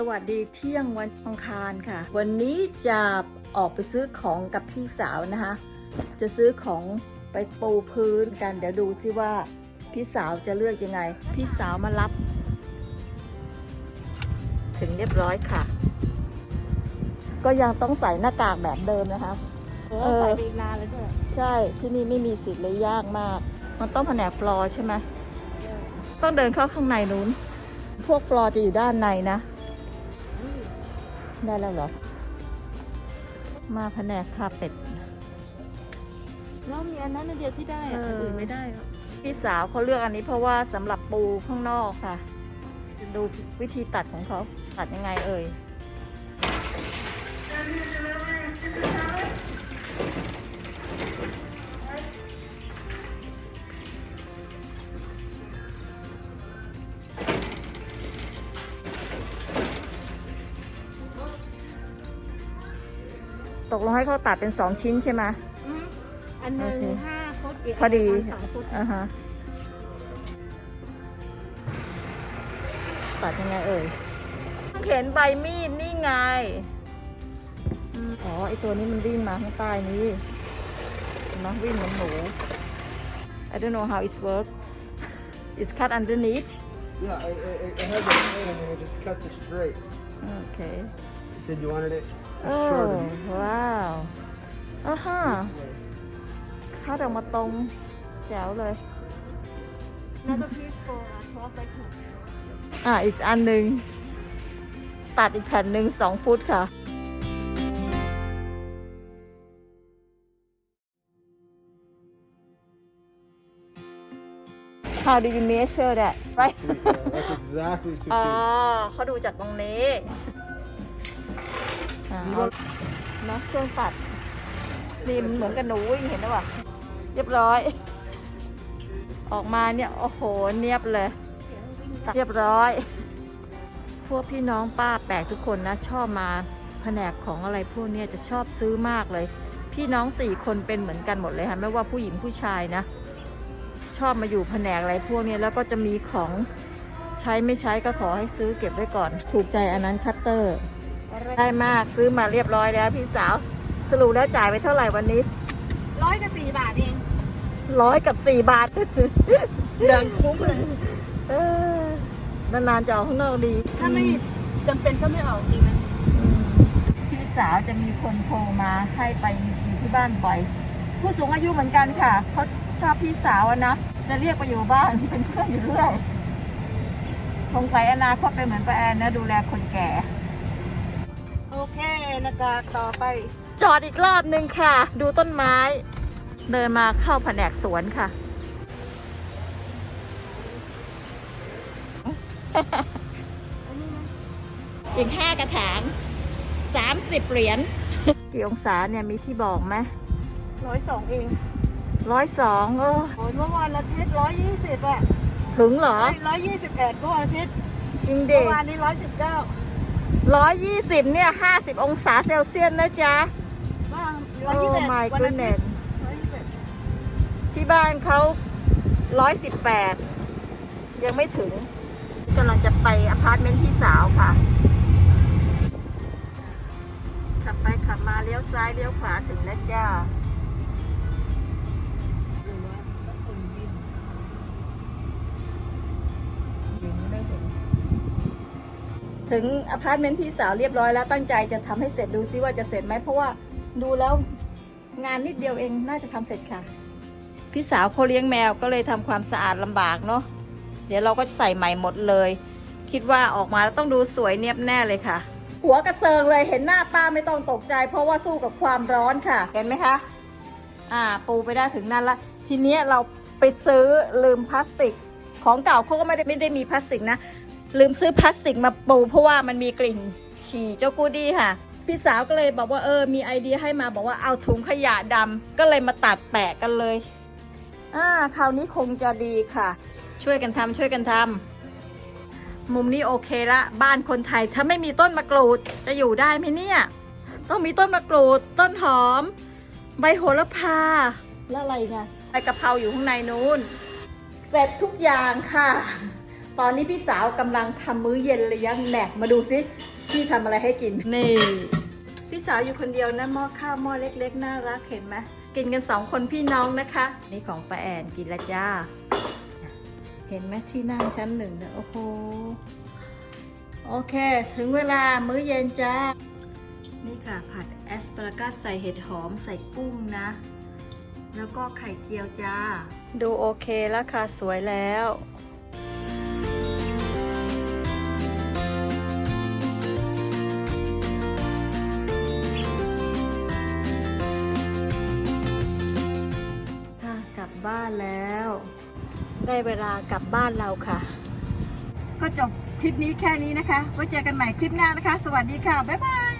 สวัสดีเที่ยงวันอังคารค่ะ วันนี้จะออกไปซื้อของกับพี่สาวนะคะ จะซื้อของไปปูพื้นกัน เดี๋ยวดูซิว่าพี่สาวจะเลือกยังไง พี่สาวมารับ ถึงเรียบร้อยค่ะ ก็ยังต้องใส่หน้ากากแบบเดิมนะคะเอเอออใส่ไปอีกนานเลยใช่ไหมใช่ที่นี่ไม่มีสิทธิ์เลยยากมาก มันต้องแผนกฟลอร์ใช่ไหมต้องเดินเข้าข้างในนู้น พวกฟลอร์จะอยู่ด้านในนะ ได้แล้วเหรอ มาแผนกคาเป็ด แล้วมีอันนั้นอันเดียวที่ได้อะเอออั นอื่นไม่ได้เหรอพี่สาวเขาเลือกอันนี้เพราะว่าสำหรับปูข้างนอกค่ะ ดูวิธีตัดของเขาตัดยังไงเอ่ย กลงให้เขาตัดเป็นสองชิ้นใช่ไหมอืมอันหนึ่งโอเคห้าฟุตอีกพอดีนสองฟุตอ่าฮะตัดยังไงเอ่ยเห็นใบมีดนี่ไงอืมอ๋อไอตัวนี้มันวิ่งมาข้างใต้นี้เห็นไหมวิ่งเหมือนหนู I don't know how it works it's cut underneath Yeah, it, it, it has a blade and it just cuts it straight. okay You said you wanted it โอ้ shorter. ว้าวอ่าฮะคัดออกมาตรงแจ๋วเลยแล้วก็พีชโฟร์อะทอสไปถูกอะ อีกอันหนึ่งตัดอีกแผ่นหนึ่งสองฟุตค่ะ How do you measure that right Yeah, that's exactly two อ๋อ feet. เขาดูจากตรงนี้อ่าเอาเนะเครื่องตัดนี่มันเหมือนกับหนูวิ่งเห็นไหมวะเรียบร้อย ออกมาเนี่ย โอ้โห เนียบเลย เรียบร้อย พวกพี่น้องป้าแปลกทุกคนนะ ชอบมาแผนกของอะไรพวกนี้จะชอบซื้อมากเลย พี่น้องสี่คนเป็นเหมือนกันหมดเลยค่ะไม่ว่าผู้หญิงผู้ชายนะ ชอบมาอยู่แผนกอะไรพวกนี้แล้วก็จะมีของใช้ไม่ใช้ก็ขอให้ซื้อเก็บไว้ก่อน ถูกใจอันนั้นคัตเตอร์ ได้มากซื้อมาเรียบร้อยแล้วพี่สาว สรุปแล้วจ่ายไปเท่าไหร่วันนี้ร้อยกับสี่บาทเองร้อยกับสี่บาทเดินคุ้มเลยเออนานๆจะออกข้างนอกดี ถ้าไม่จำเป็นก็ไม่ออกจริงนะพี่สาวจะมีคนโทรมาให้ไปอยู่ที่บ้านบ่อย ผู้สูงอายุเหมือนกันค่ะเขาชอบพี่สาวอะนะจะเรียกไปอยู่บ้านเป็นเพื่อนอยู่เรื่อยสงสัยอนาคตเป็นเหมือนป้าแอนนะดูแลคนแก่ โอเคหนากากต่อไป จอดอีกรอบนึงค่ะ ดูต้นไม้ เดินมาเข้าแผนกสวนค่ะอันนี้นะอีกห้ากระถางสามสิบเหรียญกี่องศาเนี่ยมีที่บอกไหมร้อยสองเองร้อยสองเออโอ้ยเมื่อวานอาทิตย์ร้อยยี่สิบอะถึงเหรอร้อยยี่สิบเอ็ดเมื่อวันอาทิตย์จริงเมื่ดิอวานนี้ร้อยสิบเก้า ร้อยยี่สิบเนี่ยห้าสิบองศาเซลเซียสนะจ๊ะว่าโอ้ร้อยยี่สิบเอ็ด my วันอาทิต goodness ย์ร้อยยี่สิบเอ็ดที่บ้านเขาร้อยสิบแปดยังไม่ถึงกำลังจะไปอพาร์ตเมนต์พี่สาวค่ะ ขับไปขับมาเลี้ยวซ้ายเลี้ยวขวาถึงแล้วจ้า ถึงอพาร์ตเมนต์พี่สาวเรียบร้อยแล้วตั้งใจจะทำให้เสร็จดูซิว่าจะเสร็จไหมเพราะว่าดูแล้วงานนิดเดียวเองน่าจะทำเสร็จค่ะ พี่สาวเขาเลี้ยงแมวก็เลยทำความสะอาดลำบากเนาะเดี๋ยวเราก็จะใส่ใหม่หมดเลย คิดว่าออกมาแล้วต้องดูสวยเนียบแน่เลยค่ะ หัวกระเซิงเลยเห็นหน้าป้าไม่ต้องตกใจ เพราะว่าสู้กับความร้อนค่ะ เห็นไหมคะ อ่า ปูไปได้ถึงนั่นละทีเนี้ยเราไปซื้อลืมพลาสติก ของเก่าเขาก็ไม่ได้ไม่ได้มีพลาสติกนะ ลืมซื้อพลาสติกมาปูเพราะว่ามันมีกลิ่นฉี่เจ้ากูดี้ค่ะ พี่สาวก็เลยบอกว่าเออมีไอเดียให้มาบอกว่าเอาถุงขยะดำก็เลยมาตัดแปะกันเลยอ่าคราวนี้คงจะดีค่ะ ช่วยกันทำช่วยกันทำมุมนี้โอเคละบ้านคนไทยถ้าไม่มีต้นมะกรูดจะอยู่ได้ไหมเนี่ย ต้องมีต้นมะกรูด ต้นหอม ใบโหระพาแล้วอะไรอีกอะใบกะเพราอยู่ข้างในนู้น เสร็จทุกอย่างค่ะ ตอนนี้พี่สาวกำลังทำมื้อเย็นเลยยังแหนกมาดูสิพี่ทำอะไรให้กิน นี่ พี่สาวอยู่คนเดียวนะหม้อข้าวหม้อเล็กๆ น่ารักเห็นไหมกินกันสองคนพี่น้องนะคะ นี่ของป้าแอนกินละจ้า เห็นไหมที่นั่งชั้นหนึ่งนะโอ้โห โอเค ถึงเวลามื้อเย็นจ้า นี่ค่ะ ผัดแอสปารากัสใส่เห็ดหอมใส่กุ้งนะ แล้วก็ไข่เจียวจ้า ดูโอเคแล้วค่ะสวยแล้วานแล้ว ได้เวลากลับบ้านเราค่ะ ก็จบคลิปนี้แค่นี้นะคะ ไว้เจอกันใหม่คลิปหน้านะคะ สวัสดีค่ะ บ๊ายบาย